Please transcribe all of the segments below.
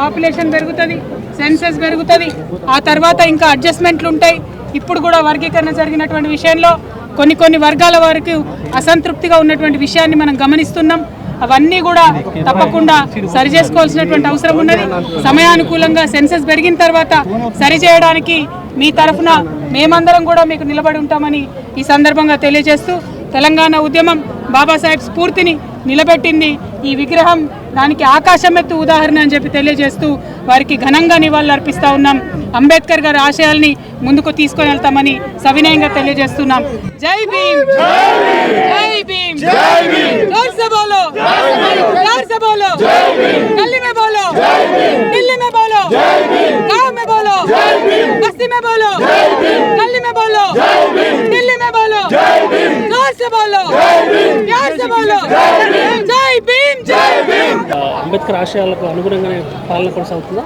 Population పెరుగుతుంది senses పెరుగుతుంది. ఆ తర్వాత ఇంకా అడ్జస్ట్మెంట్లు ఉంటాయి. ఇప్పుడు కూడా వర్గీకరణ జరిగినటువంటి విషయంలో కొన్ని కొన్ని వర్గాల వరకు అసంతృప్తిగా ఉన్నటువంటి విషయాన్ని మనం గమనిస్తున్నాం. అవన్నీ కూడా తప్పకుండా సరి చేసుకోవాల్సినటువంటి అవసరం ఉన్నది. సమయానుకూలంగా సెన్సెస్ పెరిగిన తర్వాత సరి చేయడానికి మీ తరఫున మేమందరం కూడా మీకు నిలబడి ఉంటామని ఈ సందర్భంగా తెలియజేస్తూ తెలంగాణ ఉద్యమం బాబాసాహెబ్ స్ఫూర్తిని నిలబెట్టింది ఈ విగ్రహం దానికి ఆకాశమెత్తు ఉదాహరణ అని చెప్పి తెలియజేస్తూ వారికి ఘనంగా నివాళులు అర్పిస్తా ఉన్నాం అంబేద్కర్ గారి ఆశయాల్ని ముందుకు తీసుకొని వెళ్తామని సవినయంగా తెలియజేస్తున్నాం జై భీమ్ జై భీమ్ जोर से बोलो प्यार से बोलो गली में बोलो दिल्ली में बोलो गांव में बोलो बस्ती में बोलो गली में बोलो दिल्ली में बोलो जोर से बोलो प्यार से बोलो అంబేద్కర్ ఆశయాలకు అనుగుణంగానే పాలన కొనసాగుతుందా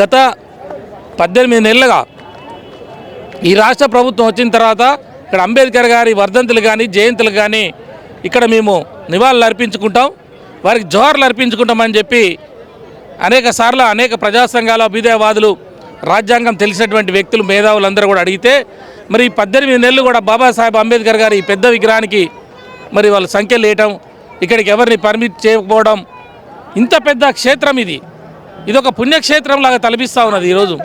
గత పద్దెనిమిది నెలలుగా ఈ రాష్ట్ర ప్రభుత్వం వచ్చిన తర్వాత ఇక్కడ అంబేద్కర్ గారి వర్ధంతులు కానీ జయంతులు కానీ ఇక్కడ మేము నివాళులు అర్పించుకుంటాం. వారికి జోహార్లు అర్పించుకుంటామని చెప్పి అనేక సార్లు అనేక ప్రజా సంఘాల అభ్యుదయవాదులు రాజ్యాంగం తెలిసినటువంటి వ్యక్తులు మేధావులందరూ కూడా అడిగితే మరి ఈ పద్దెనిమిది నెలలు కూడా బాబాసాహెబ్ అంబేద్కర్ గారి పెద్ద విగ్రహానికి మరి వాళ్ళ సంఖ్యలు వేయటం ఇక్కడికి ఎవరిని పర్మిట్ చేయకపోవడం ఇంత పెద్ద క్షేత్రం ఇది. ఇది ఒక పుణ్యక్షేత్రం లాగా తలపిస్తూ ఉన్నది ఈరోజు.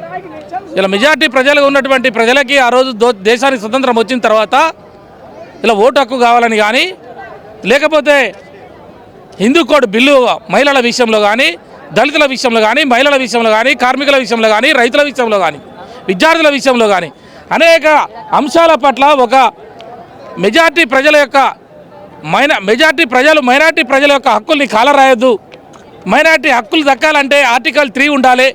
ఇలా మెజార్టీ ప్రజలుగా ఉన్నటువంటి ప్రజలకి ఆ రోజు దో దేశానికి స్వతంత్రం వచ్చిన తర్వాత ఇలా ఓటు హక్కు కావాలని కానీ లేకపోతే హిందూ కోడ్ బిల్లు మహిళల విషయంలో కానీ దళితుల విషయంలో కానీ మహిళల విషయంలో కానీ కార్మికుల విషయంలో కానీ రైతుల విషయంలో కానీ విద్యార్థుల విషయంలో కానీ అనేక అంశాల పట్ల ఒక మెజార్టీ ప్రజల యొక్క మైనా మెజార్టీ ప్రజలు మైనార్టీ ప్రజల యొక్క హక్కుల్ని కాలరాయొద్దు. మైనార్టీ హక్కులు దక్కాలంటే ఆర్టికల్ త్రీ ఉండాలి.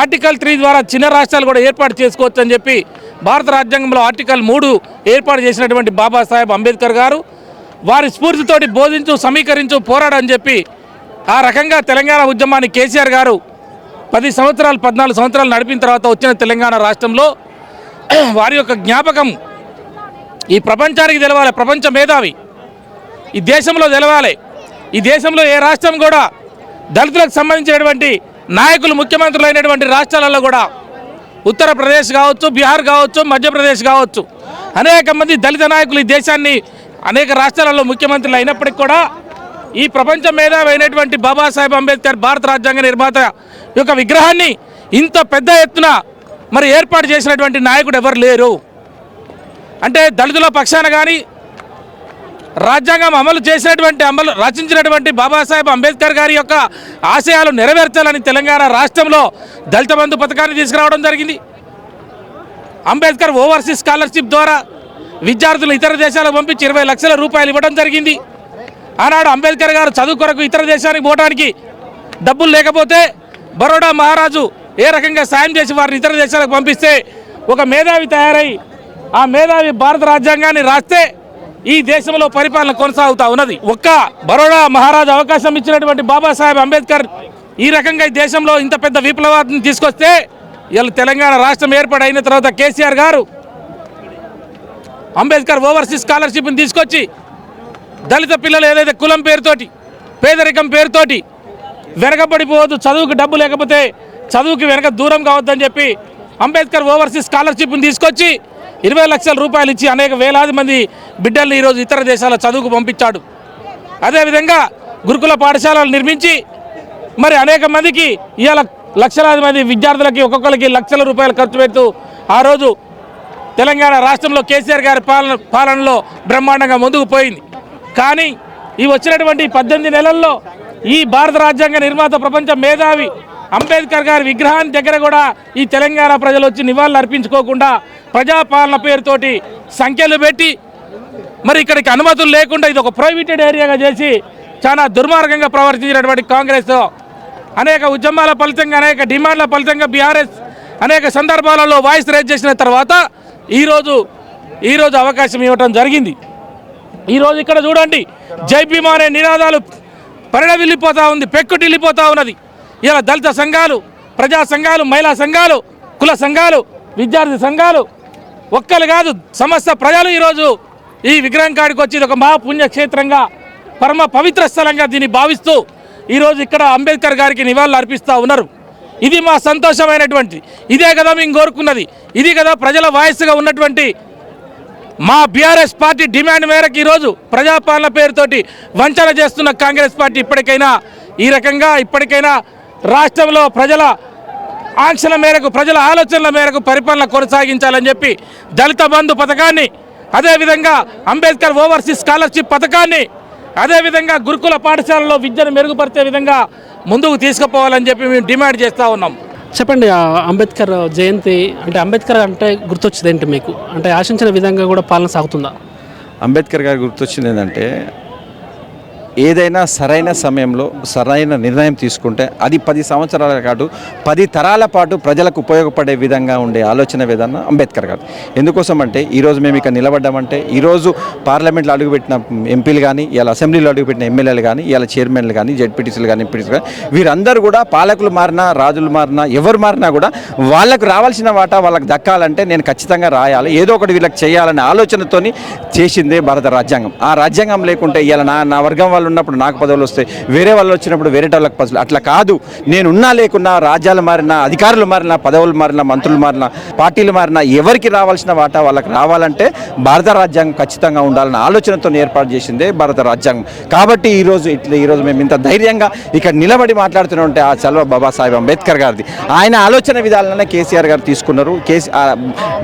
ఆర్టికల్ త్రీ ద్వారా చిన్న రాష్ట్రాలు కూడా ఏర్పాటు చేసుకోవచ్చు అని చెప్పి భారత రాజ్యాంగంలో ఆర్టికల్ మూడు ఏర్పాటు చేసినటువంటి బాబాసాహెబ్ అంబేద్కర్ గారు వారి స్ఫూర్తితోటి బోధించు సమీకరించు పోరాడని చెప్పి ఆ రకంగా తెలంగాణ ఉద్యమాన్ని కేసీఆర్ గారు పది సంవత్సరాలు పద్నాలుగు సంవత్సరాలు నడిపిన తర్వాత వచ్చిన తెలంగాణ రాష్ట్రంలో వారి యొక్క జ్ఞాపకం ఈ ప్రపంచానికి తెలవాలి ప్రపంచ మేధావి. ఈ దేశంలో తెలవాలి. ఈ దేశంలో ఏ రాష్ట్రం కూడా దళితులకు సంబంధించినటువంటి నాయకులు ముఖ్యమంత్రులు అయినటువంటి రాష్ట్రాలలో కూడా ఉత్తరప్రదేశ్ కావచ్చు బీహార్ కావచ్చు మధ్యప్రదేశ్ కావచ్చు అనేక మంది దళిత నాయకులు ఈ దేశాన్ని అనేక రాష్ట్రాలలో ముఖ్యమంత్రులు అయినప్పటికీ కూడా ఈ ప్రపంచ మేధావైనటువంటి బాబాసాహెబ్ అంబేద్కర్ భారత రాజ్యాంగ నిర్మాత యొక్క విగ్రహాన్ని ఇంత పెద్ద ఎత్తున మరి ఏర్పాటు చేసినటువంటి నాయకుడు ఎవరు లేరు. అంటే దళితుల పక్షాన కానీ రాజ్యాంగం అమలు చేసినటువంటి అమలు రచించినటువంటి బాబాసాహెబ్ అంబేద్కర్ గారి యొక్క ఆశయాలు నెరవేర్చాలని తెలంగాణ రాష్ట్రంలో దళిత బంధు పథకాన్ని తీసుకురావడం జరిగింది. అంబేద్కర్ ఓవర్సీస్ స్కాలర్షిప్ ద్వారా విద్యార్థులు ఇతర దేశాలకు పంపించి ఇరవై లక్షల రూపాయలు ఇవ్వడం జరిగింది. ఆనాడు అంబేద్కర్ గారు చదువు కొరకు ఇతర దేశానికి పోవడానికి డబ్బులు లేకపోతే బరోడా మహారాజు ఏ రకంగా సాయం చేసి వారిని ఇతర దేశాలకు పంపిస్తే ఒక మేధావి తయారై ఆ మేధావి భారత రాజ్యాంగాన్ని రాస్తే ఈ దేశంలో పరిపాలన కొనసాగుతా ఉన్నది. ఒక్క బరోడా మహారాజు అవకాశం ఇచ్చినటువంటి బాబాసాహెబ్ అంబేద్కర్ ఈ రకంగా ఈ దేశంలో ఇంత పెద్ద విప్లవాన్ని తీసుకొస్తే ఇలా తెలంగాణ రాష్ట్రం ఏర్పాటైన తర్వాత కేసీఆర్ గారు అంబేద్కర్ ఓవర్సీస్ స్కాలర్షిప్ని తీసుకొచ్చి దళిత పిల్లలు ఏదైతే కులం పేరుతోటి పేదరికం పేరుతోటి వెనకబడిపోవద్దు చదువుకు డబ్బు లేకపోతే చదువుకి వెనక దూరం కావద్దని చెప్పి అంబేద్కర్ ఓవర్సీస్ స్కాలర్షిప్ని తీసుకొచ్చి ఇరవై లక్షల రూపాయలు ఇచ్చి అనేక వేలాది మంది బిడ్డల్ని ఈరోజు ఇతర దేశాల చదువుకు పంపించాడు. అదేవిధంగా గురుకుల పాఠశాలలు నిర్మించి మరి అనేక మందికి ఇవాళ లక్షలాది మంది విద్యార్థులకి ఒక్కొక్కరికి లక్షల రూపాయలు ఖర్చు పెడుతూ ఆ రోజు తెలంగాణ రాష్ట్రంలో కేసీఆర్ గారి పాలన పాలనలో బ్రహ్మాండంగా ముందుకు పోయింది. కానీ ఈ వచ్చినటువంటి పద్దెనిమిది నెలల్లో ఈ భారత రాజ్యాంగ నిర్మాత ప్రపంచ మేధావి అంబేద్కర్ గారి విగ్రహాన్ని దగ్గర కూడా ఈ తెలంగాణ ప్రజలు వచ్చి నివాళులు అర్పించుకోకుండా ప్రజాపాలన పేరుతోటి సంఖ్యలు పెట్టి మరి ఇక్కడికి అనుమతులు లేకుండా ఇది ఒక ప్రొహిబిటెడ్ ఏరియాగా చేసి చాలా దుర్మార్గంగా ప్రవర్తించినటువంటి కాంగ్రెస్ అనేక ఉద్యమాల ఫలితంగా అనేక డిమాండ్ల ఫలితంగా బీఆర్ఎస్ అనేక సందర్భాలలో వాయిస్ రేజ్ చేసిన తర్వాత ఈరోజు ఈరోజు అవకాశం ఇవ్వటం జరిగింది. ఈరోజు ఇక్కడ చూడండి జై భీమా అనే నినాదాలు పరిణమిల్లిపోతూ ఉంది పెక్కుటిల్లిపోతూ ఉన్నది. ఇలా దళిత సంఘాలు ప్రజా సంఘాలు మహిళా సంఘాలు కుల సంఘాలు విద్యార్థి సంఘాలు ఒక్కరు కాదు సమస్త ప్రజలు ఈరోజు ఈ విగ్రహం కాడికి వచ్చి ఇది ఒక మహాపుణ్యక్షేత్రంగా పరమ పవిత్ర స్థలంగా దీన్ని భావిస్తూ ఈరోజు ఇక్కడ అంబేద్కర్ గారికి నివాళులు అర్పిస్తూ ఉన్నారు. ఇది మా సంతోషమైనటువంటి ఇదే కదా మేము కోరుకున్నది ఇది కదా ప్రజల వాయస్సుగా ఉన్నటువంటి మా బీఆర్ఎస్ పార్టీ డిమాండ్ మేరకు ఈరోజు ప్రజాపాలన పేరుతోటి వంచన చేస్తున్న కాంగ్రెస్ పార్టీ ఇప్పటికైనా ఈ రకంగా ఇప్పటికైనా రాష్ట్రంలో ప్రజల ఆంక్షల మేరకు ప్రజల ఆలోచనల మేరకు పరిపాలన కొనసాగించాలని చెప్పి దళిత బంధు పథకాన్ని అదేవిధంగా అంబేద్కర్ ఓవర్సీస్ స్కాలర్షిప్ పథకాన్ని అదేవిధంగా గురుకుల పాఠశాలలో విద్యను మెరుగుపరిచే విధంగా ముందుకు తీసుకుపోవాలని చెప్పి మేము డిమాండ్ చేస్తూ ఉన్నాం. చెప్పండి అంబేద్కర్ జయంతి అంటే అంబేద్కర్ అంటే గుర్తొచ్చింది ఏంటి మీకు? అంటే ఆశించిన విధంగా కూడా పాలన సాగుతుందా? అంబేద్కర్ గారు గుర్తొచ్చింది ఏంటంటే ఏదైనా సరైన సమయంలో సరైన నిర్ణయం తీసుకుంటే అది పది సంవత్సరాల పాటు పది తరాల పాటు ప్రజలకు ఉపయోగపడే విధంగా ఉండే ఆలోచన విధానం అంబేద్కర్ గారు. ఎందుకోసం అంటే ఈరోజు మేము ఇక్కడ నిలబడ్డామంటే ఈరోజు పార్లమెంట్లో అడుగుపెట్టిన ఎంపీలు కానీ ఇలా అసెంబ్లీలో అడుగుపెట్టిన ఎమ్మెల్యేలు కానీ ఇలా చైర్మన్లు కానీ జెడ్పీటీసీలు కానీ ఎంపీటీసీలు కానీ వీరందరూ కూడా పాలకులు మారినా రాజులు మారినా ఎవరు మారినా కూడా వాళ్ళకు రావాల్సిన వాటా వాళ్ళకి దక్కాలంటే నేను ఖచ్చితంగా రాయాలి. ఏదో ఒకటి వీళ్ళకి చేయాలనే ఆలోచనతోని చేసిందే భారత రాజ్యాంగం. ఆ రాజ్యాంగం లేకుంటే ఇలా నా నా వర్గం వాళ్ళు ఉన్నప్పుడు నాకు పదవులు వస్తాయి. వేరే వాళ్ళు వచ్చినప్పుడు వేరే వాళ్ళకి పదవులు. అట్లా కాదు. నేను ఉన్నా లేకున్నా రాజ్యాలు మారినా అధికారులు మారినా పదవులు మారినా మంత్రులు మారినా పార్టీలు మారినా ఎవరికి రావాల్సిన వాటా వాళ్ళకి రావాలంటే భారత రాజ్యాంగం ఖచ్చితంగా ఉండాలన్న ఆలోచనతో ఏర్పాటు చేసిందే భారత రాజ్యాంగం. కాబట్టి ఈరోజు ఇట్లా ఈరోజు మేము ఇంత ధైర్యంగా ఇక్కడ నిలబడి మాట్లాడుతూనే ఉంటే ఆ చల్వ బాబాసాహెబ్ అంబేద్కర్ గారిది. ఆయన ఆలోచన విధానాలనే కేసీఆర్ గారు తీసుకున్నారు. కేసీ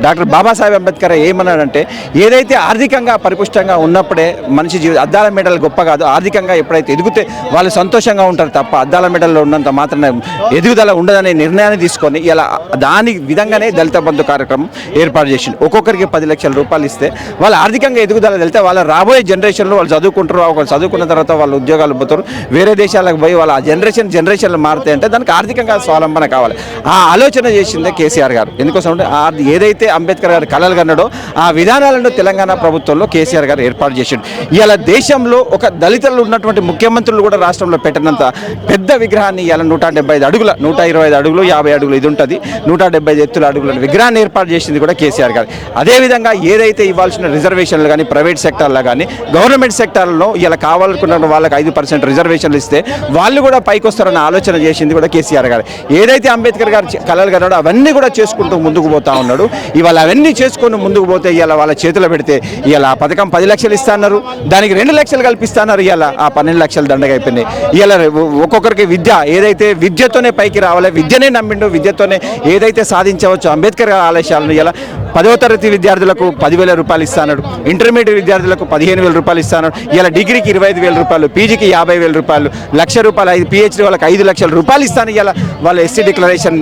డాక్టర్ బాబాసాహెబ్ అంబేద్కర్ ఏమన్నాడంటే ఏదైతే ఆర్థికంగా పరిపుష్టంగా ఉన్నప్పుడే మనిషి జీవితం అద్దాల మేడలు గొప్ప కాదు ఆర్థిక ఆర్థికంగా ఎప్పుడైతే ఎదిగితే వాళ్ళు సంతోషంగా ఉంటారు తప్ప అద్దాల మెడల్లో ఉన్నంత మాత్రం ఎదుగుదల ఉండదనే నిర్ణయాన్ని తీసుకొని ఇలా దాని విధంగానే దళిత బంధు కార్యక్రమం ఏర్పాటు చేసింది ఒక్కొక్కరికి పది లక్షల రూపాయలు ఇస్తే వాళ్ళు ఆర్థికంగా ఎదుగుదల వెళ్తే వాళ్ళ రాబోయే జనరేషన్లో వాళ్ళు చదువుకుంటారు వాళ్ళు చదువుకున్న తర్వాత వాళ్ళు ఉద్యోగాలు పోతారు వేరే దేశాలకు పోయి వాళ్ళ జనరేషన్ జనరేషన్లు మారుతాయి అంటే దానికి ఆర్థికంగా స్వావలంబన కావాలి. ఆ ఆలోచన చేసిందే కేసీఆర్ గారు. ఎందుకోసం అంటే ఏదైతే అంబేద్కర్ గారు కలలు కన్నాడో ఆ విధానాలను తెలంగాణ ప్రభుత్వంలో కేసీఆర్ గారు ఏర్పాటు చేసిండు. ఇలా దేశంలో ఒక దళితుల ఉన్నటువంటి ముఖ్యమంత్రులు కూడా రాష్ట్రంలో పెట్టినంత పెద్ద విగ్రహాన్ని ఇలా నూట డెబ్బై ఐదు అడుగుల నూట ఇరవై ఐదు అడుగులు యాభై అడుగులు ఇది ఉంటుంది. నూట డెబ్బై ఐదు ఎత్తుల అడుగుల విగ్రహాన్ని ఏర్పాటు చేసింది కూడా కేసీఆర్ గారు. అదేవిధంగా ఏదైతే ఇవ్వాల్సిన రిజర్వేషన్లు కానీ ప్రైవేట్ సెక్టార్లో కానీ గవర్నమెంట్ సెక్టార్లో ఇలా కావాలనుకున్న వాళ్ళకి ఐదు పర్సెంట్ రిజర్వేషన్లు ఇస్తే వాళ్ళు కూడా పైకి వస్తారన్న ఆలోచన చేసింది కూడా కేసీఆర్ గారు. ఏదైతే అంబేద్కర్ గారు కలలు కన్నాడో అవన్నీ కూడా చేసుకుంటూ ముందుకు పోతా ఉన్నాడు. ఇవాళ అవన్నీ చేసుకొని ముందుకు పోతే ఇవాళ వాళ్ళ చేతిలో పెడితే ఇలా పథకం పది లక్షలు ఇస్తాన్నారు దానికి రెండు లక్షలు కల్పిస్తున్నారు ఇలా ఆ పన్నెండు లక్షల దండగా అయిపోయినాయి ఒక్కొక్కరికి విద్య ఏదైతే విద్యతోనే పైకి రావాలి విద్యనే నమ్మిండు విద్యతోనే ఏదైతే సాధించవచ్చు అంబేద్కర్ ఆలయాలను ఇలా పదవ తరగతి విద్యార్థులకు పదివేల రూపాయలు ఇస్తాడు ఇంటర్మీడియట్ విద్యార్థులకు పదిహేను వేల రూపాయలు ఇస్తాడు ఇలా డిగ్రీకి ఇరవై ఐదు వేల రూపాయలు పీజీకి యాభై వేల రూపాయలు లక్ష రూపాయలు ఐదు పిహెచ్డీ వాళ్ళకి ఐదు లక్షల రూపాయలు ఇస్తాను. ఇలా వాళ్ళ ఎస్సీ డిక్లరేషన్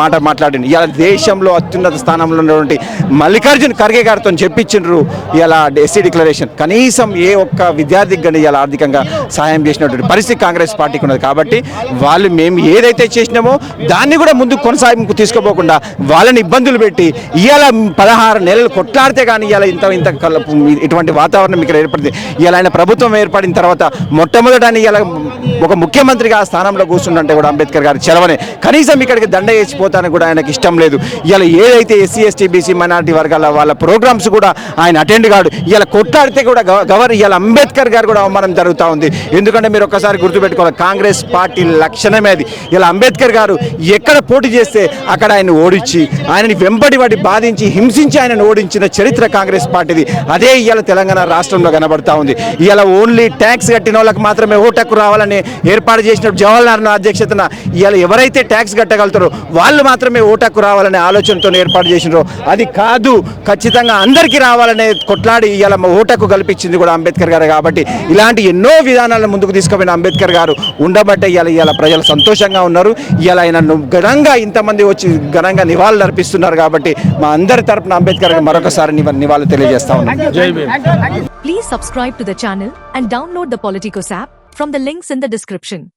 మాట మాట్లాడింది ఇలా దేశంలో అత్యున్నత స్థానంలో ఉన్నటువంటి మల్లికార్జున్ ఖర్గే గారితో చెప్పించిండ్రు ఇలా ఎస్సీ డిక్లరేషన్. కనీసం ఏ ఒక్క విద్యార్థికి కానీ ఇలా ఆర్థికంగా సహాయం చేసినటువంటి పరిస్థితి కాంగ్రెస్ పార్టీకి ఉన్నది కాబట్టి వాళ్ళు మేము ఏదైతే చేసినామో దాన్ని కూడా ముందుకు కొనసాగింపు తీసుకోపోకుండా వాళ్ళని ఇబ్బందులు పెట్టి ఇవాళ పదహారు నెలలు కొట్లాడితే కానీ ఇలా ఇంత ఇంత ఇటువంటి వాతావరణం ఇక్కడ ఏర్పడింది. ఇలా ఆయన ప్రభుత్వం ఏర్పడిన తర్వాత మొట్టమొదట ఇలా ఒక ముఖ్యమంత్రిగా ఆ స్థానంలో కూర్చుంటే కూడా అంబేద్కర్ గారు చెలవనే. కనీసం ఇక్కడికి దండ వేసిపోతానని కూడా ఆయనకి ఇష్టం లేదు. ఇలా ఏదైతే ఎస్సీ ఎస్టీ బీసీ మైనార్టీ వర్గాల వాళ్ళ ప్రోగ్రామ్స్ కూడా ఆయన అటెండ్ కాడు. ఇలా కొట్లాడితే కూడా గవ- గవర్నర్ ఇలా అంబేద్కర్ గారు కూడా అవమానం జరుగుతూ ఉంది. ఎందుకంటే మీరు ఒక్కసారి గుర్తుపెట్టుకోవాలి కాంగ్రెస్ పార్టీ లక్షణమే అది. ఇలా అంబేద్కర్ గారు ఎక్కడ పోటీ చేస్తే అక్కడ ఆయన ఓడించి ఆయనని వెంబడి వాడి బాధించి హింసించి ఆయన ఓడించిన చరిత్ర కాంగ్రెస్ పార్టీది. అదే ఇవాళ తెలంగాణ రాష్ట్రంలో కనబడతా ఉంది. ఇవాళ ఓన్లీ ట్యాక్స్ కట్టిన వాళ్ళకి మాత్రమే ఓటక్కు రావాలని ఏర్పాటు చేసిన జవహర్లాల్ నెహ్రూ అధ్యక్షతన ఇవాళ ఎవరైతే ట్యాక్స్ కట్టగలుగుతారో వాళ్ళు మాత్రమే ఓటకు రావాలనే ఆలోచనతో ఏర్పాటు చేసినారో. అది కాదు ఖచ్చితంగా అందరికీ రావాలనే కొట్లాడి ఇవాళ మా కల్పించింది కూడా అంబేద్కర్ గారు కాబట్టి ఇలాంటి ఎన్నో విధానాలను ముందుకు తీసుకుపోయిన అంబేద్కర్ గారు ఉండబట్టే ఇవాళ ఇవాళ ప్రజలు సంతోషంగా ఉన్నారు. ఇవాళ ఆయన ఘనంగా ఇంతమంది వచ్చి ఘనంగా నివాళులు అర్పిస్తున్నారు కాబట్టి మా అందరి తరపున అంబేద్కర్ గారికి మరొకసారి నివా- నివాళులు తెలియజేస్తా ఉన్నాం జై Bhim Please subscribe to the channel and download the Politicos app from the links in the description.